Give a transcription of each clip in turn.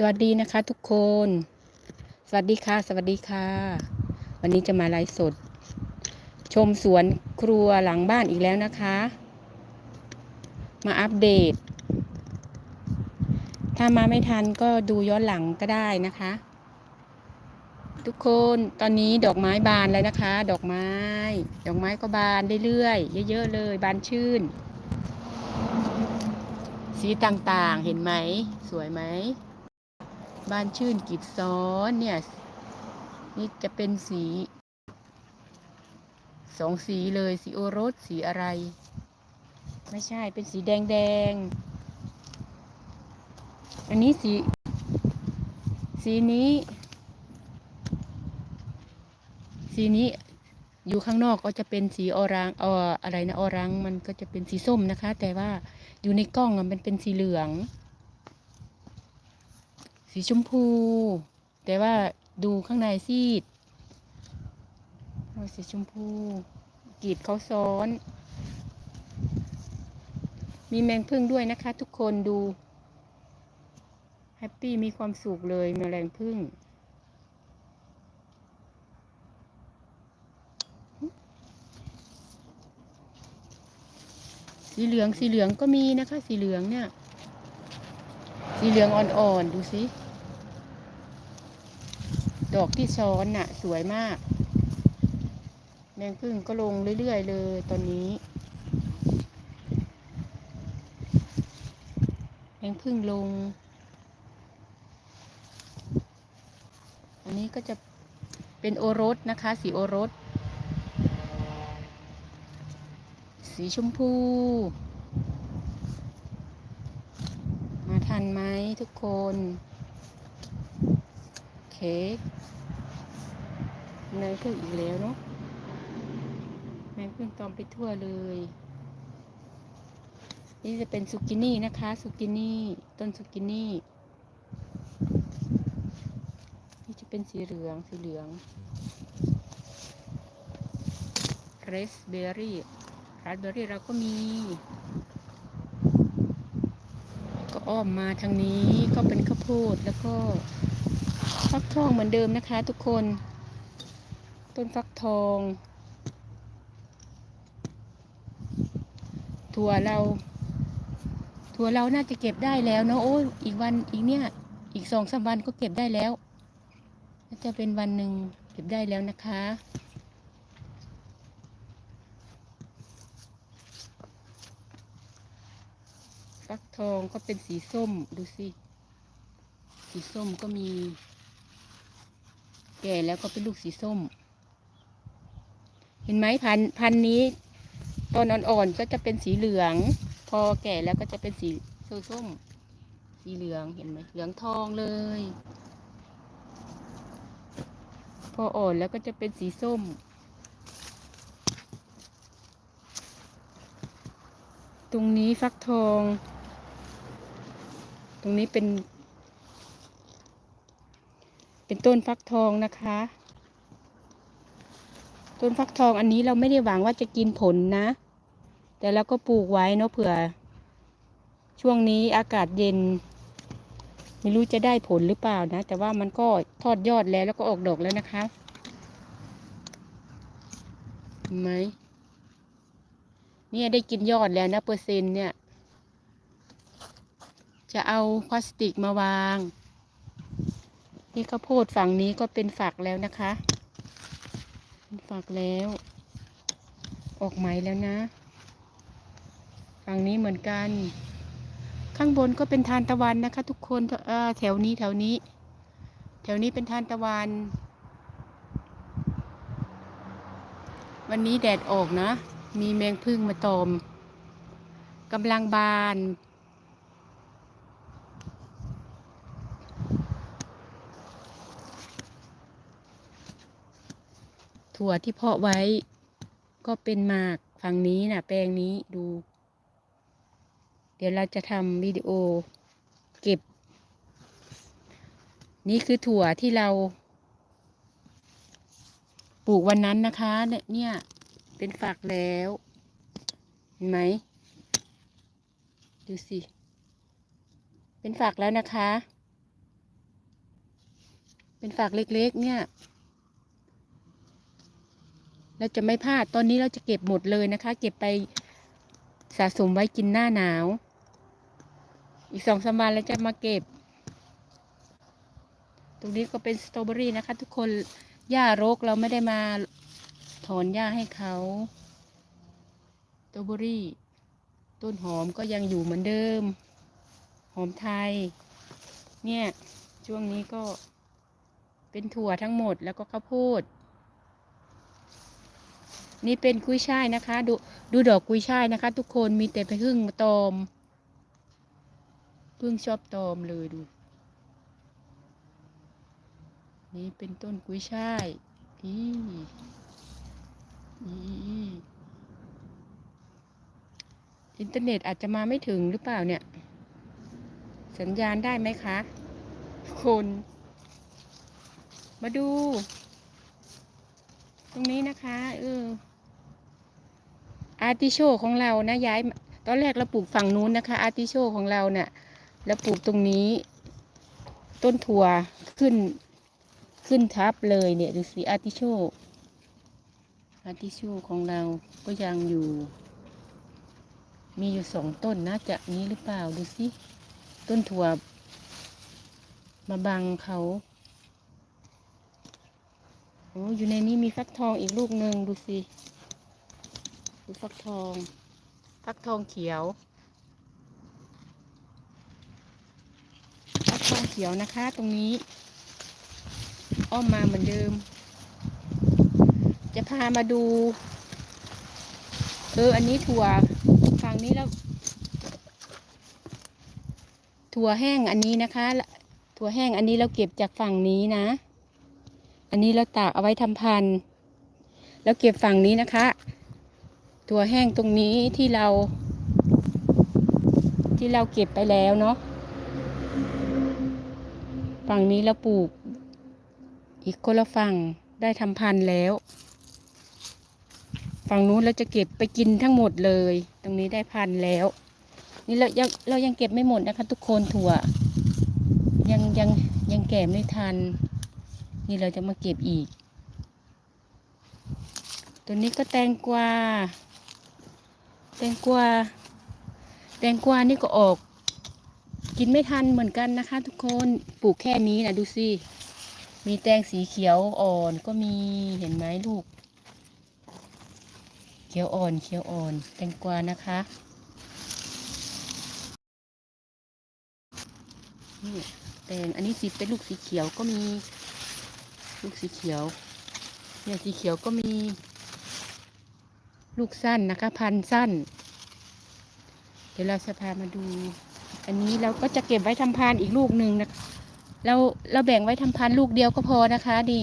สวัสดีนะคะทุกคน สวัสดีค่ะ สวัสดีค่ะ วันนี้จะมาไลฟ์สด ชมสวนครัวหลังบ้านอีกแล้วนะคะ มาอัปเดต ถ้ามาไม่ทันก็ดูย้อนหลังก็ได้นะคะ ทุกคนตอนนี้ดอกไม้บานแล้วนะคะ ดอกไม้ ดอกไม้ก็บานเรื่อยๆเยอะๆเลย บานชื่น สีต่างๆเห็นไหม สวยไหม บานชื่นกิบซ้อนเนี่ย นี่จะเป็นสีสองสีเลยสีโอรสสีอะไร ไม่ใช่เป็นสีแดงแดง อันนี้สี สีนี้ สีนี้อยู่ข้างนอกก็จะเป็นสีออรังอออะไรนะออรังมันก็จะเป็นสีส้มนะคะ แต่ว่าอยู่ในกล้องมันเป็นสีเหลือง สีชมพู แต่ว่าดูข้างในซีดสีชมพูกีบเขาซ้อน มีแมงพึ่งด้วยนะคะ ทุกคนดูแฮปปี้มีความสุขเลยแมลงพึ่งสีเหลืองสีเหลืองก็มีนะคะ สีเหลืองเนี่ย สีเหลืองอ่อนๆดูสิ ดอกที่ซ้อนน่ะ สวยมาก แมงพึ่งก็ลงเรื่อยๆเลยตอนนี้ แมงพึ่งลง อันนี้ก็จะเป็นโอรสนะคะ สีโอรส สีชมพู มาทันไหมทุกคนเค แมงพึ่งอีกแล้วเนาะแมงพึ่งตอมไปทั่วเลย นี่จะเป็นซุกินี่นะคะซุกินี่ต้นซุกินี่นี่จะเป็นสีเหลืองสีเหลืองเรสเบอร์รี่ราสเบอร์รี่เราก็มี ก็อ้อมมาทางนี้ก็เป็นข้าวโพดแล้วก็ฟักทองเหมือนเดิมนะคะทุกคน ต้นฟักทอง ถั่วเรา ถั่วเราน่าจะเก็บได้แล้วเนาะโอ้ยอีกวันอีกเนี่ย อีกสองสามวันก็เก็บได้แล้วน่าจะเป็นวันหนึ่งเก็บได้แล้วนะคะฟักทองก็เป็นสีส้มดูสิ สีส้มก็มี แก่แล้วก็เป็นลูกสีส้ม เห็นไหมพันธุ์พันธุ์นี้ตอนอ่อนๆก็จะเป็นสีเหลือง พอแก่แล้วก็จะเป็นสีส้มสีเหลืองเห็นไหมเหลืองทองเลย พออ่อนแล้วก็จะเป็นสีส้ม ตรงนี้ฟักทอง ตรงนี้เป็น เป็นต้นฟักทองนะคะ ต้นฟักทองอันนี้เราไม่ได้หวังว่าจะกินผลนะ แต่เราก็ปลูกไว้เนาะเผื่อ ช่วงนี้อากาศเย็น ไม่รู้จะได้ผลหรือเปล่านะ แต่ว่ามันก็ทอดยอดแล้วแล้วก็ออกดอกแล้วนะคะเห็นไหมเนี่ยได้กินยอดแล้วนะเปอร์เซ็นต์เนี่ย จะเอาพลาสติกมาวาง นี่ข้าวโพดฝั่งนี้ก็เป็นฝักแล้วนะคะ ฝักแล้ว ออกไหมแล้วนะ ฝั่งนี้เหมือนกัน ข้างบนก็เป็นทานตะวันนะคะ ทุกคนแถวนี้แถวนี้ แถวนี้เป็นทานตะวัน วันนี้แดดออกนะ มีแมงพึ่งมาตอมกำลังบาน ถั่วที่เพาะไว้ ก็เป็นหมากฝั่งนี้นะแปลงนี้ดู เดี๋ยวเราจะทำวิดีโอเก็บ นี่คือถั่วที่เรา ปลูกวันนั้นนะคะ เนี่ยเป็นฝักแล้วเห็นไหมดูสิ เป็นฝักแล้วนะคะ เป็นฝากเล็กๆ เนี่ย เราจะไม่พลาดตอนนี้เราจะเก็บหมดเลยนะคะ เก็บไปสะสมไว้กินหน้าหนาว อีกสองสามวันเราจะมาเก็บ ตรงนี้ก็เป็นสตรอเบอรี่นะคะ ทุกคนหญ้ารกเราไม่ได้มาถอนหญ้าให้เขาสตรอเบอรี่ ต้นหอมก็ยังอยู่เหมือนเดิม หอมไทย เนี่ยช่วงนี้ก็เป็นถั่วทั้งหมดแล้วก็ข้าวโพด นี่เป็นกุ้ยช่ายนะคะ ดูดูดอกกุ้ยช่ายนะคะ ทุกคนมีแต่ไปพึ่งมาตอมพึ่งชอบตอมเลยดู นี่เป็นต้นกุ้ยช่ายอีอีอีอินเทอร์เน็ตอาจจะมาไม่ถึงหรือเปล่าเนี่ย สัญญาณได้ไหมคะคนมาดู ตรงนี้นะคะเออ อาร์ติโชของเรานะย้ายตอนแรกเราปลูกฝั่งนู้นนะคะ อาร์ติโชของเราเนะ่ะเราปลูกตรงนี้ ต้นถั่วขึ้นขึ้นทับเลยเนี่ยดูสิอาร์ติโชอาร์ติโชของเราก็ยังอยู่ มีอยู่สองต้นนะจะนี้หรือเปล่าดูสิต้นถั่วมาบังเขาโอ้อยู่ในนี้มีฟักทองอีกลูกหนึ่งดูสิ ดูฟักทอง ฟักทองเขียว ฟักทองเขียวนะคะ ตรงนี้ อ้อมมาเหมือนเดิม จะพามาดู เออ อันนี้ถั่วฝั่งนี้แล้ว ถั่วแห้งอันนี้นะคะ ถั่วแห้งอันนี้เราเก็บจากฝั่งนี้นะ อันนี้เราตากเอาไว้ทำพันธุ์แล้วเก็บฝั่งนี้นะคะ ถั่วแห้งตรงนี้ที่เรา ที่เราเก็บไปแล้วเนาะฝั่งนี้เราปลูก อีกคนละฝั่งได้ทำพันธุ์แล้ว ฝั่งนู้นเราจะเก็บไปกินทั้งหมดเลย ตรงนี้ได้พันธุ์แล้ว นี่เรายังเรายังเก็บไม่หมดนะคะ ทุกคนถั่ว ยังยังยังแก่ไม่ทัน นี่เราจะมาเก็บอีก ตัวนี้ก็แตงกวา แตงกวาแตงกวานี่ก็ออก กินไม่ทันเหมือนกันนะคะ ทุกคนปลูกแค่นี้นะดูสิมีแตงสีเขียวอ่อนก็มีเห็นไหมลูก เขียวอ่อนเขียวอ่อน แตงกวานะคะนี่แตงอันนี้สีเป็นลูกสีเขียวก็มี ลูกสีเขียวเนี่ยสีเขียวก็มี ลูกสั้นนะคะ พันสั้น เดี๋ยวเราจะพามาดู อันนี้เราก็จะเก็บไว้ทำพันอีกลูกหนึ่งนะเราเราแบ่งไว้ทำพันลูกเดียวก็พอนะคะนี่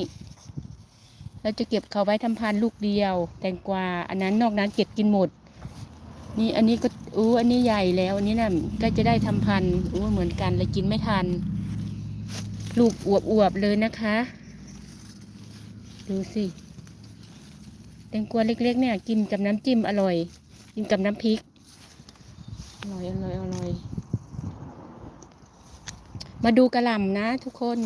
เราจะเก็บเขาไว้ทำพันลูกเดียว แตงกวาอันนั้นนอกนั้นเก็บกินหมด นี่อันนี้ก็อู้อันนี้ใหญ่แล้วอันนี้น่ะก็จะได้ทำพันอู้เหมือนกันเลยกินไม่ทัน ลูกอวบๆเลยนะคะ ดูสิ แตงกวาเล็กๆ เนี่ย กินกับน้ำจิ้มอร่อย กินกับน้ำพริก อร่อยอร่อยอร่อย มาดูกระหล่ำนะ ทุกคน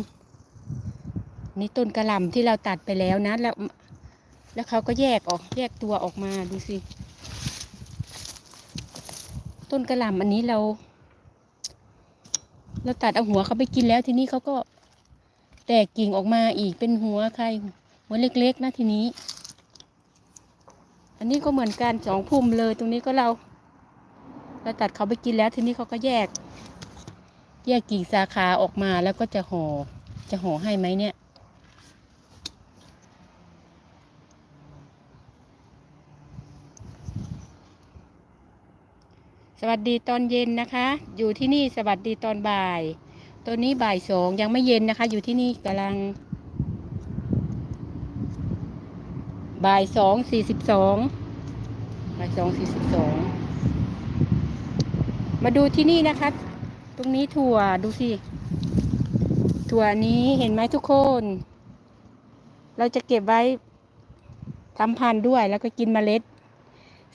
นี่ต้นกระหล่ำที่เราตัดไปแล้วนะ แล้ว แล้วเขาก็แยกออก แยกตัวออกมาดูสิ ต้นกระหล่ำอันนี้เรา เราตัดเอาหัวเขาไปกินแล้วทีนี้เขาก็แตกกิ่งออกมาอีกเป็นหัวใครหัวเล็ก ๆ นะทีนี้ อันนี้ก็เหมือนกันสองพุ่มเลยตรงนี้ก็เรา เราตัดเขาไปกินแล้วทีนี้เขาก็แยก แยกกิ่งสาขาออกมาแล้วก็จะห่อจะห่อให้ไหมเนี่ย สวัสดีตอนเย็นนะคะ อยู่ที่นี่สวัสดีตอนบ่าย ตัวนี้บ่ายสองยังไม่เย็นนะคะ อยู่ที่นี่กำลัง บ่ายสองสี่สิบสองบ่ายสองสี่สิบสองมาดูที่นี่นะคะ ตรงนี้ถั่วดูสิ ถั่วนี้เห็นไหมทุกคน เราจะเก็บไว้ทำพันธุ์ด้วยแล้วก็กินเมล็ด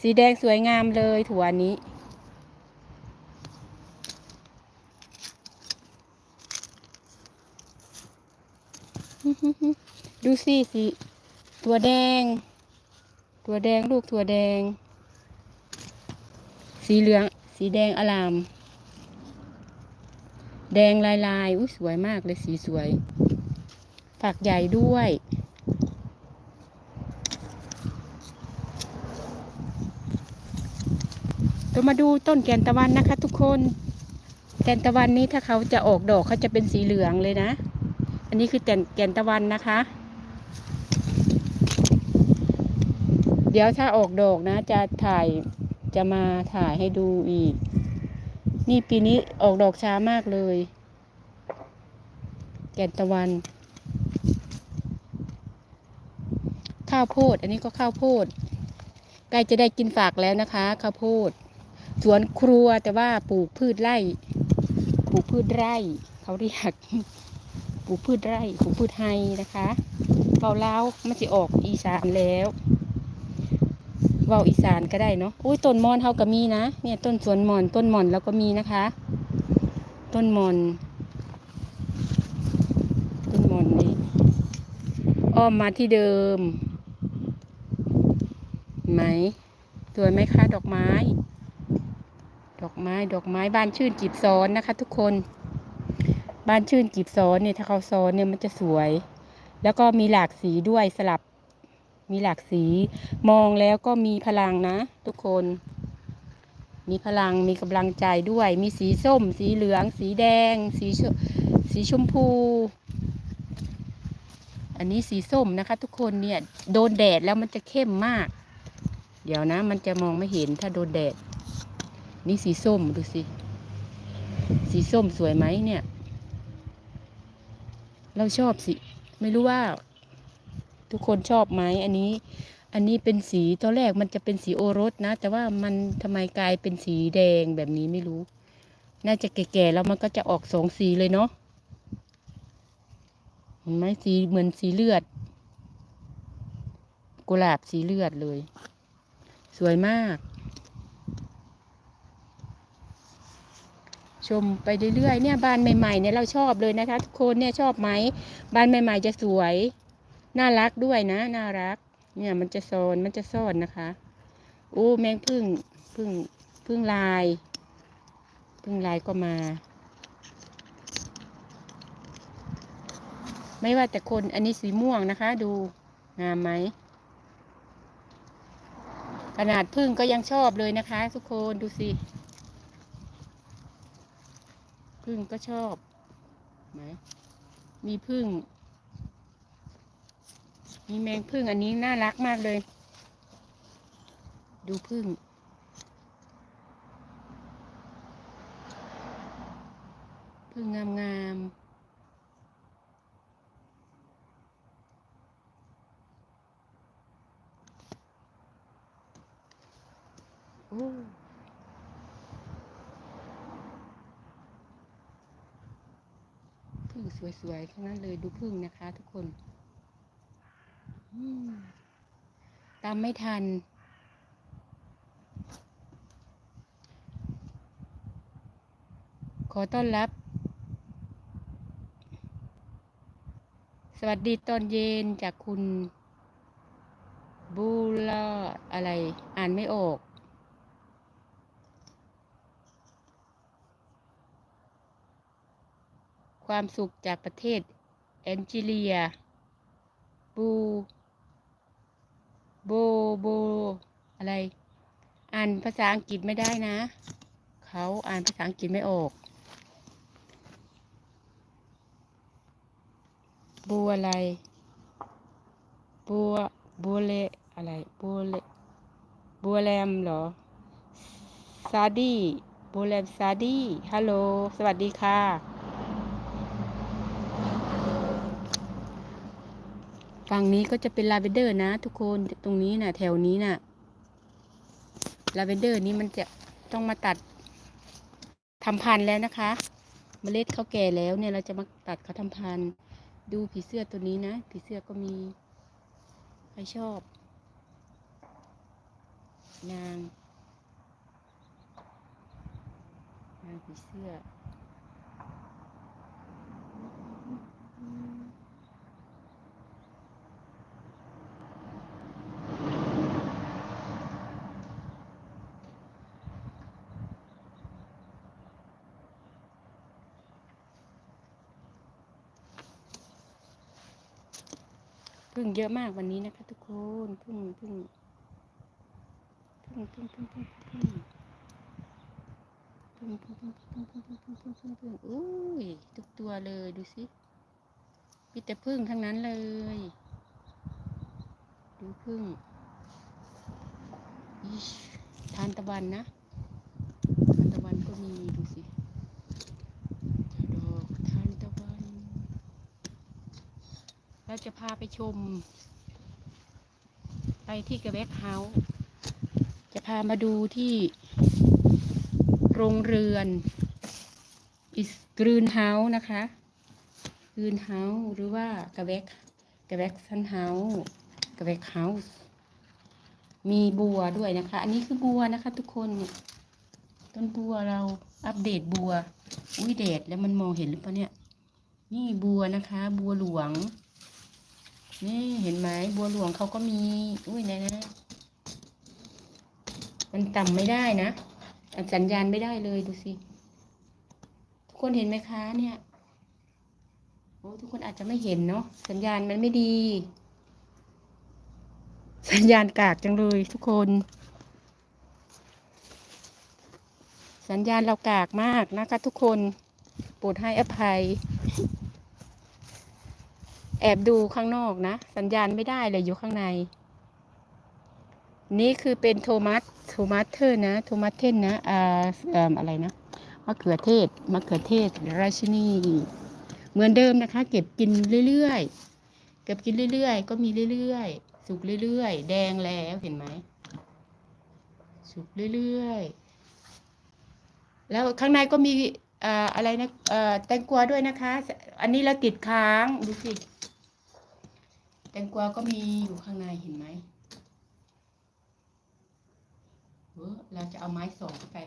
สีแดงสวยงามเลยถั่วนี้ ดูสิสี ตัวแดงตัวแดงลูกตัวแดง สีเหลือง สีแดงอลาม แดงลายลายอุ้ยสวยมากเลยสีสวย ฝักใหญ่ด้วย เรามาดูต้นแกนตะวันนะคะ ทุกคน แกนตะวันนี้ถ้าเขาจะออกดอกเขาจะเป็นสีเหลืองเลยนะ อันนี้คือแกนแกนตะวันนะคะ เดี๋ยวถ้าออกดอกนะ จะถ่ายจะมาถ่ายให้ดูอีก นี่ปีนี้ออกดอกช้ามากเลย แก่นตะวัน ข้าวโพด อันนี้ก็ข้าวโพดใกล้จะได้กินฝากแล้วนะคะข้าวโพด สวนครัวแต่ว่าปลูกพืชไร่ปลูกพืชไร่เขาเรียกปลูกพืชไร่ปลูกพืชไฮนะคะเบาเล้าวมันจะออกอีสานแล้ว เบาอีสานก็ได้เนาะอุ้ยต้นมอนเฮาก็มีนะเนี่ยต้นสวนมอนต้นมอนเราก็มีนะคะ ต้นมอน ต้นมอนนี้อ้อมมาที่เดิม ไหมสวยไหมคะดอกไม้ ดอกไม้ดอกไม้บ้านชื่นจีบซ้อนนะคะ ทุกคน บ้านชื่นจีบซ้อนเนี่ยถ้าเขาซ้อนเนี่ยมันจะสวย แล้วก็มีหลากสีด้วยสลับ มีหลากสีมองแล้วก็มีพลังนะ ทุกคน มีพลังมีกำลังใจด้วย มีสีส้ม สีเหลือง สีแดง สีสีชมพู อันนี้สีส้มนะคะ ทุกคนเนี่ยโดนแดดแล้วมันจะเข้มมาก เดี๋ยวนะ มันจะมองไม่เห็นถ้าโดนแดด นี่สีส้มดูสิ สีส้มสวยไหมเนี่ย เราชอบสีไม่รู้ว่า ทุกคนชอบไหมอันนี้ อันนี้เป็นสีตอนแรกมันจะเป็นสีโอรสนะ แต่ว่ามันทำไมกลายเป็นสีแดงแบบนี้ไม่รู้ น่าจะแก่ๆแล้วมันก็จะออกสองสีเลยเนาะเห็นไหมสีเหมือนสีเลือด กุหลาบสีเลือดเลย สวยมาก ชมไปเรื่อยๆเนี่ยบ้านใหม่ๆเนี่ยเราชอบเลยนะคะ ทุกคนเนี่ยชอบไหมบ้านใหม่ ๆ จะสวย น่ารักด้วยนะ น่ารัก เนี่ยมันจะโซนมันจะซ่อนนะคะโอ้แมงพึ่งพึ่งพึ่งลายพึ่งลายก็มา ไม่ว่าแต่คนอันนี้สีม่วงนะคะ ดูงามไหมขนาดพึ่งก็ยังชอบเลยนะคะ ทุกคนดูสิพึ่งก็ชอบไหมมีพึ่ง มีแมงพึ่งอันนี้น่ารักมากเลย ดูพึ่ง พึ่งงามงามๆโอ้พึ่งสวยๆทั้งนั้นเลยดูพึ่งนะคะทุกคน ตามไม่ทัน ขอต้อนรับ สวัสดีตอนเย็นจากคุณ บูลาอะไร อ่านไม่ออกความสุขจากประเทศแอนจิเลีย บู โบโบ อะไร อ่านภาษาอังกฤษไม่ได้นะ เขาอ่านภาษาอังกฤษไม่ออก บัวอะไร บัวบัวเลอะไร บัวเลบัวแรมเหรอ ซาดี้บัวแรมซาดี้ฮัลโหล สวัสดีค่ะ ฝั่งนี้ก็จะเป็นลาเวนเดอร์นะ ทุกคนตรงนี้นะแถวนี้นะลาเวนเดอร์นี้มันจะต้องมาตัดทำพันธุ์แล้วนะคะเมล็ดเขาแก่แล้วเนี่ยเราจะมาตัดเขาทำพันธุ์ดูผีเสื้อตัวนี้นะ ผีเสื้อก็มีใครชอบ นางนางผีเสื้อ พึ่งเยอะมากวันนี้นะคะ ทุกคนพึ่งพึ่งพึ่งพึ่งพึ่งพึ่งพึ่งพึ่งพึ่งพึ่งพึ่งพึ่งพึ่งพึ่งพึ่งพึ่งพึ่งอุ้ยทุกตัวเลยดูสิมีแต่พึ่งทั้งนั้นเลย ดูพึ่งอิชทานตะวันนะทานตะวันก็มีดูสิดอกทานตะวัน เราจะพาไปชม ไปที่กระแวกเฮาส์จะพามาดูที่ โรงเรือนอิสกรีนเฮาส์นะคะกรีนเฮาส์หรือว่ากระแวกกระแวกซันเฮาส์กระแวกเฮาส์มีบัวด้วยนะคะ อันนี้คือบัวนะคะ ทุกคนเนี่ยต้นบัวเราอัปเดตบัว อุ้ยเดดแล้วมันมองเห็นหรือเปล่าเนี่ย นี่บัวนะคะ บัวหลวง นี่เห็นไหมบัวหลวงเขาก็มี อุ้ยไหนะ มันต่ำไม่ได้นะอะสัญญาณไม่ได้เลยดูสิ ทุกคนเห็นไหมคะเนี่ยโอ้ทุกคนอาจจะไม่เห็นเนาะสัญญาณมันไม่ดี สัญญาณกากจังเลยทุกคน สัญญาณเรากากมากนะคะทุกคนโปรดให้อภัย แอบดูข้างนอกนะ สัญญาณไม่ได้เลยอยู่ข้างใน นี่คือเป็นโทมัสโทมัสเทอร์นะโทมัสเทนนะอ่าอ่ออะไรนะมะเขือเทศมะเขือเทศราชินี เหมือนเดิมนะคะ เก็บกินเรื่อยๆเก็บกินเรื่อยๆ ก็มีเรื่อยๆ สุกเรื่อยๆ แดงแล้วเห็นไหมสุกเรื่อยๆ แล้วข้างในก็มีอ่าอะไรนะอ่อแตงกวาด้วยนะคะ อันนี้เราติดค้างดูสิ แตงกวาก็มีอยู่ข้างในเห็นไหมเออเราจะเอาไม้สองไป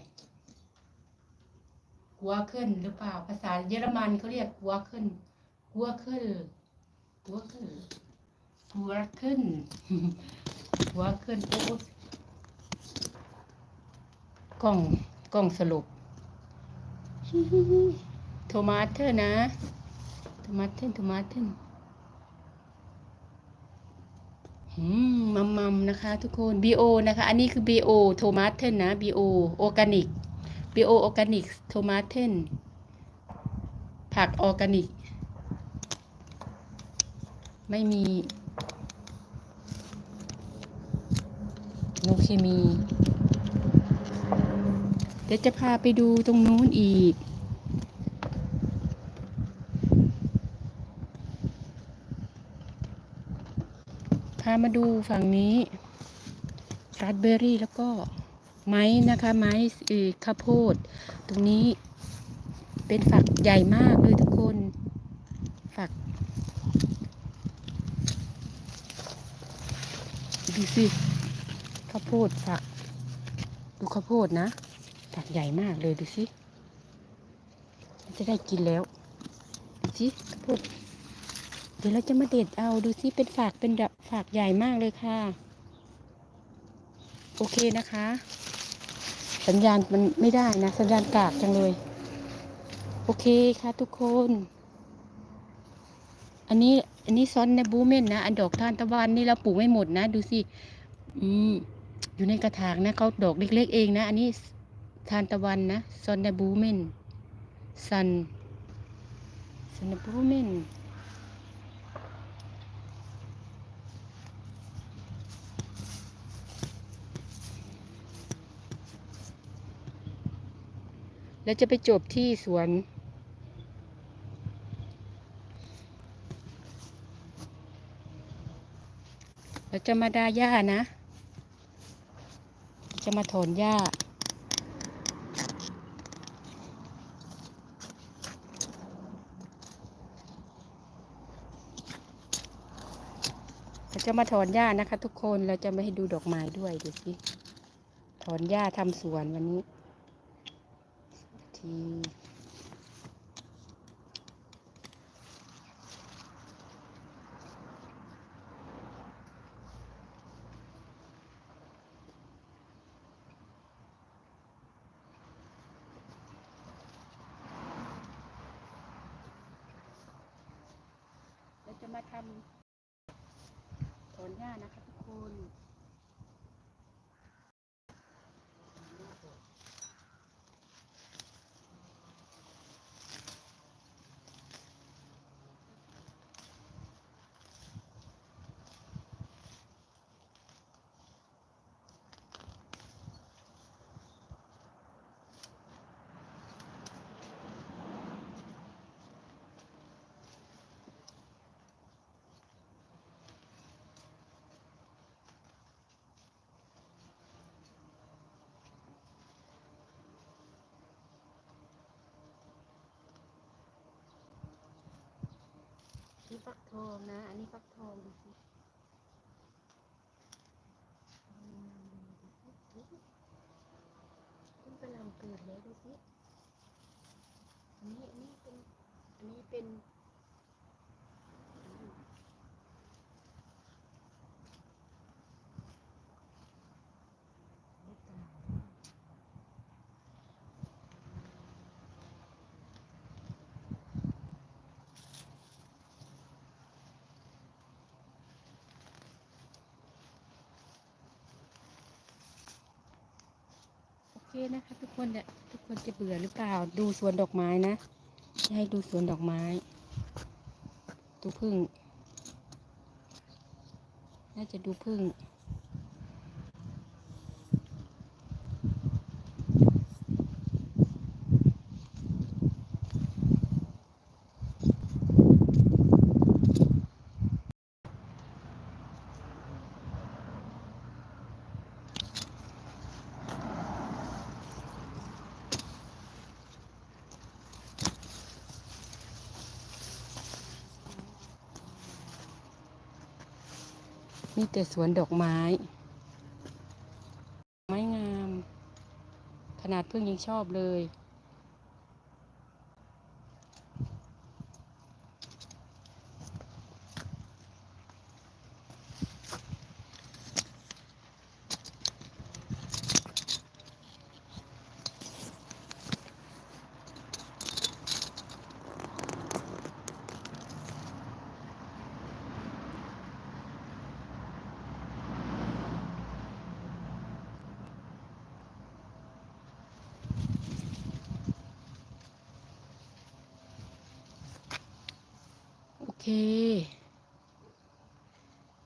กัวขึ้นหรือเปล่า ภาษาเยอรมันเขาเรียกกัวขึ้นกัวขึ้นกัวขึ้นกัวขึ้นกัวขึ้นโอ้กล้องกล้องสรุปโทมาเทอร์นะโทมาเทนโทมาเทนอื มัมมัมนะคะทุกคน BO นะคะ อันนี้คือ BO โทมาเทนนะ BO ออร์แกนิก BO ออร์แกนิกโทมาเทนผักออร์แกนิก ไม่มีโนเคมี เดี๋ยวจะพาไปดูตรงนู้นอีก มาดูฝั่งนี้ราสเบอร์รี่แล้วก็ไม้นะคะ ไม้ข้าวโพด ตรงนี้เป็นฝักใหญ่มากเลยทุกคนฝัก ดูสิข้าวโพดฝัก ดูข้าวโพดนะฝักใหญ่มากเลยดูสิจะได้กินแล้วดูสิข้าวโพด เดี๋ยวเราจะมาเด็ดเอาดูซิเป็นฝากเป็นแบบฝากใหญ่มากเลยค่ะ โอเคนะคะ สัญญาณมันไม่ได้นะ สัญญาณกากจังเลย โอเคค่ะทุกคน อันนี้อันนี้ซอนในบูเมนนะอันดอกทานตะวันนี่เราปลูกไม่หมดนะ ดูสิอืมอยู่ในกระถางนะเขาดอกเล็กๆเองนะ อันนี้ทานตะวันนะซอนในบูเมนซันซันในบูเมน แล้วจะไปจบที่สวน เราจะมาดาหญ้านะ จะมาถอนหญ้าเราจะมาถอนหญ้านะคะ ทุกคน เราจะม่ให้ดูดอกไม้ด้วยดูสิ ถอนหญ้าทำสวนวันนี้ Mm. นี้ฟักทองนะ อันนี้ฟักทองดูสิขึ้นกำลังเกิดแล้วดูสิ อันนี้อันนี้เป็น อันนี้เป็น โอเค นะคะ ทุกคนเนี่ยทุกคนจะเบื่อหรือเปล่า ดูสวนดอกไม้นะจะให้ดูสวนดอกไม้ดูพึ่ง น่าจะดูพึ่ง มีแต่สวนดอกไม้ ไม้งาม ขนาดเพิ่งยังชอบเลย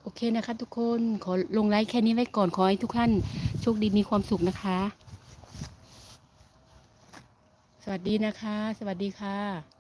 โอเคนะคะ ทุกคนขอลงไลค์แค่นี้ไว้ก่อน ขอให้ทุกท่านโชคดีมีความสุขนะคะ สวัสดีนะคะ สวัสดีค่ะ